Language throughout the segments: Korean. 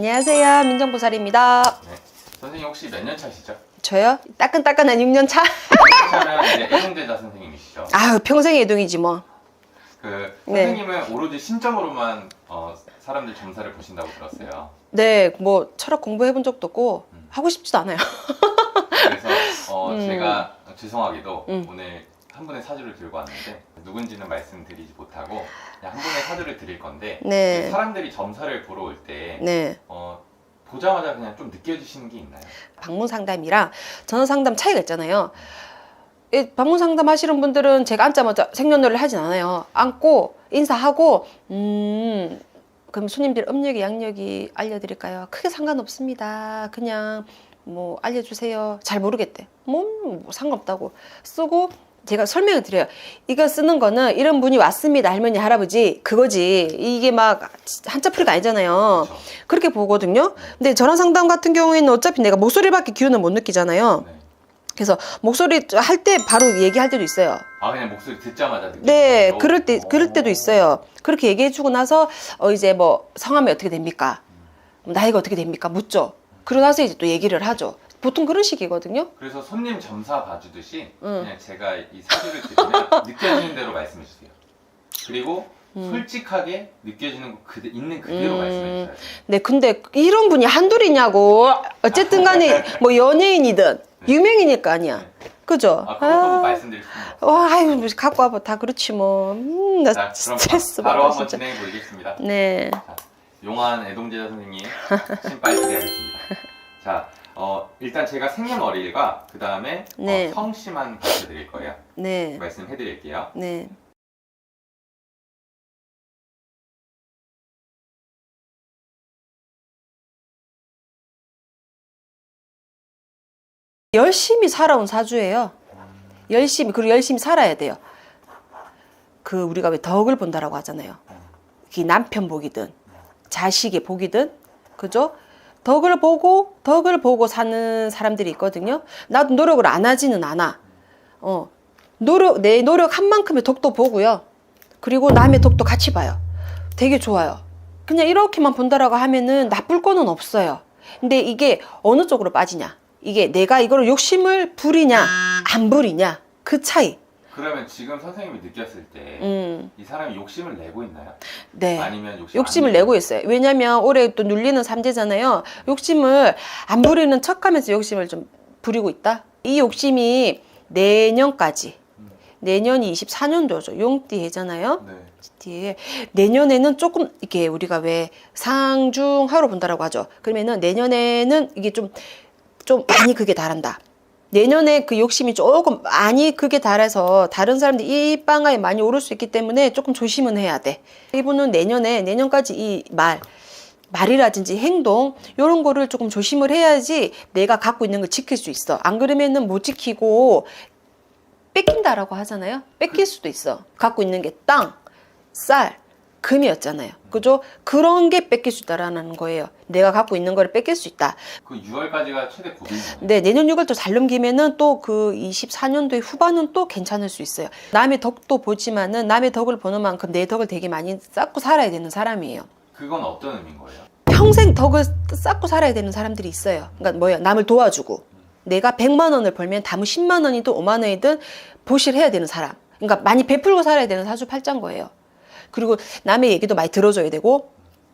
안녕하세요. 민정보살입니다. 네. 선생님 혹시 몇 년 차시죠? 저요? 따끈따끈한 6년 차? 차면 이제 애동대자 선생님이시죠? 아유, 평생 애동이지 뭐. 그 네. 선생님은 오로지 신점으로만 어, 사람들 점사를 보신다고 들었어요. 네, 뭐 철학 공부해 본 적도 없고 음. 하고 싶지도 않아요. 그래서 어, 음. 제가 죄송하게도 음. 오늘 한 분의 사주를 들고 왔는데 누군지는 말씀드리지 못하고 그냥 한 분의 사주를 드릴 건데 네. 사람들이 점사를 보러 올때 네. 어, 보자마자 그냥 좀 느껴지시는 게 있나요? 방문 상담이랑 전화 상담 차이가 있잖아요. 이 방문 상담 하시는 분들은 제가 앉자마자 생년월일 하진 않아요. 앉고 인사하고 음 그럼 손님들 음력이 양력이 알려드릴까요? 크게 상관없습니다. 그냥 뭐 알려주세요. 잘 모르겠대. 뭐, 뭐 상관없다고 쓰고 제가 설명을 드려요. 이거 쓰는 거는 이런 분이 왔습니다. 할머니 할아버지 그거지. 이게 막 한자 풀이가 아니잖아요. 그렇죠. 그렇게 보거든요. 근데 전화 상담 같은 경우에는 어차피 내가 목소리밖에 기운을 못 느끼잖아요. 네. 그래서 목소리 할 때 바로 얘기할 때도 있어요. 아 그냥 목소리 듣자마자 네, 거죠? 그럴 때 그럴 때도 오. 있어요. 그렇게 얘기해 주고 나서 어 이제 뭐 성함이 어떻게 됩니까? 나이가 어떻게 됩니까? 묻죠. 그러고 나서 이제 또 얘기를 하죠. 보통 그런 식이거든요. 그래서 손님 점사 봐주듯이 응. 그냥 제가 이 사주를 드리면 느껴지는 대로 말씀해 주세요. 그리고 음. 솔직하게 느껴지는 거 그대, 있는 그대로 음. 말씀해 주셔야 돼요. 네, 근데 이런 분이 한둘이냐고. 어쨌든 간에 뭐 연예인이든 유명이니까 아니야. 네. 그죠? 아, 그것도 뭐 말씀드릴 수는 없어요. 와, 아유, 뭐 갖고 와봐. 다 그렇지 뭐. 음, 나 자, 그럼 스트레스 바, 바로 받아, 한번 진짜. 진행해 보겠습니다. 네. 용한 애동제자 선생님 신빨 드리겠습니다. 자, 어, 일단 제가 생년월일과 그 다음에 네. 어, 성씨만 밝혀드릴 거예요. 네. 말씀해 드릴게요. 네. 열심히 살아온 사주예요. 열심히 그리고 열심히 살아야 돼요. 그 우리가 왜 덕을 본다라고 하잖아요. 이 남편 복이든 자식의 복이든 그죠? 덕을 보고 덕을 보고 사는 사람들이 있거든요. 나도 노력을 안 하지는 않아. 어 노력 내 노력 한 만큼의 덕도 보고요. 그리고 남의 덕도 같이 봐요. 되게 좋아요. 그냥 이렇게만 본다라고 하면은 나쁠 거는 없어요. 근데 이게 어느 쪽으로 빠지냐? 이게 내가 이거를 욕심을 부리냐 안 부리냐 그 차이. 그러면 지금 선생님이 느꼈을 때 이 음, 사람이 욕심을 내고 있나요? 네. 아니면 욕심 욕심을 안 내고 있어요. 왜냐면 올해 또 눌리는 삼재잖아요. 욕심을 안 부리는 척하면서 욕심을 좀 부리고 있다. 이 욕심이 내년까지. 내년이 24년도죠. 용띠 해잖아요. 네. 뒤에 내년에는 조금 이게 우리가 왜 상중하로 본다라고 하죠. 그러면은 내년에는 이게 좀 좀 많이 그게 달한다. 내년에 그 욕심이 조금 많이 그게 달해서 다른 사람들이 이 빵가에 많이 오를 수 있기 때문에 조금 조심은 해야 돼. 이분은 내년에 내년까지 이 말 말이라든지 행동 이런 거를 조금 조심을 해야지 내가 갖고 있는 걸 지킬 수 있어. 안 그러면은 못 지키고 뺏긴다라고 하잖아요. 뺏길 수도 있어. 갖고 있는 게 땅, 쌀, 금이었잖아요. 그죠? 그런 게 뺏길 수 있다라는 거예요. 내가 갖고 있는 거를 뺏길 수 있다. 그 6월까지가 최대 고비인가요? 네, 내년 6월 또 잘 넘기면은 또 그 24년도의 후반은 또 괜찮을 수 있어요. 남의 덕도 보지만은 남의 덕을 보는 만큼 내 덕을 되게 많이 쌓고 살아야 되는 사람이에요. 그건 어떤 의미인 거예요? 평생 덕을 쌓고 살아야 되는 사람들이 있어요. 그러니까 뭐야, 남을 도와주고 내가 100만 원을 벌면 다음 10만 원이든 5만 원이든 보실 해야 되는 사람. 그러니까 많이 베풀고 살아야 되는 사주 팔자인 거예요. 그리고 남의 얘기도 많이 들어줘야 되고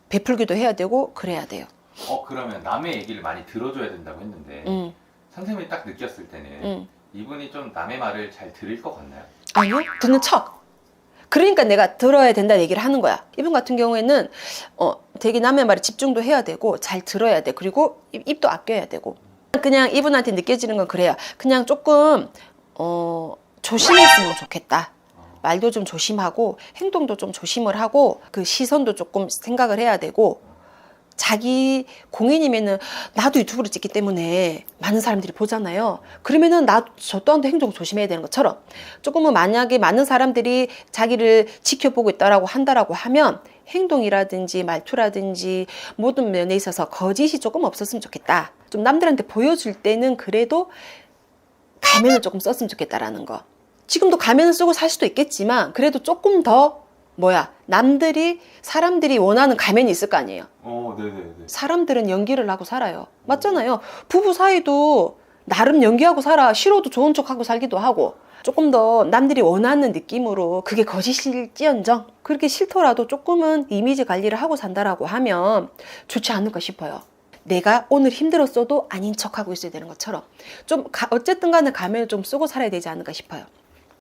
베풀기도 해야 되고 그래야 돼요. 어 그러면 남의 얘기를 많이 들어줘야 된다고 했는데 음, 선생님이 딱 느꼈을 때는 음. 이분이 좀 남의 말을 잘 들을 것 같나요? 아니요, 듣는 척. 그러니까 내가 들어야 된다는 얘기를 하는 거야. 이분 같은 경우에는 어, 되게 남의 말에 집중도 해야 되고 잘 들어야 돼. 그리고 입, 입도 아껴야 되고. 그냥 이분한테 느껴지는 건 그래요. 그냥 조금 어, 조심했으면 좋겠다. 말도 좀 조심하고 행동도 좀 조심을 하고 그 시선도 조금 생각을 해야 되고 자기 공인이면은 나도 유튜브를 찍기 때문에 많은 사람들이 보잖아요. 그러면은 나 저 또한도 행동 조심해야 되는 것처럼 조금은 만약에 많은 사람들이 자기를 지켜보고 있다라고 한다라고 하면 행동이라든지 말투라든지 모든 면에 있어서 거짓이 조금 없었으면 좋겠다. 좀 남들한테 보여줄 때는 그래도 가면을 조금 썼으면 좋겠다라는 거. 지금도 가면을 쓰고 살 수도 있겠지만 그래도 조금 더 뭐야 남들이 사람들이 원하는 가면이 있을 거 아니에요. 어, 네네네. 사람들은 연기를 하고 살아요. 맞잖아요. 부부 사이도 나름 연기하고 살아. 싫어도 좋은 척하고 살기도 하고. 조금 더 남들이 원하는 느낌으로 그게 거짓일지언정 그렇게 싫더라도 조금은 이미지 관리를 하고 산다라고 하면 좋지 않을까 싶어요. 내가 오늘 힘들었어도 아닌 척하고 있어야 되는 것처럼 좀 가- 어쨌든 간에 가면을 좀 쓰고 살아야 되지 않을까 싶어요.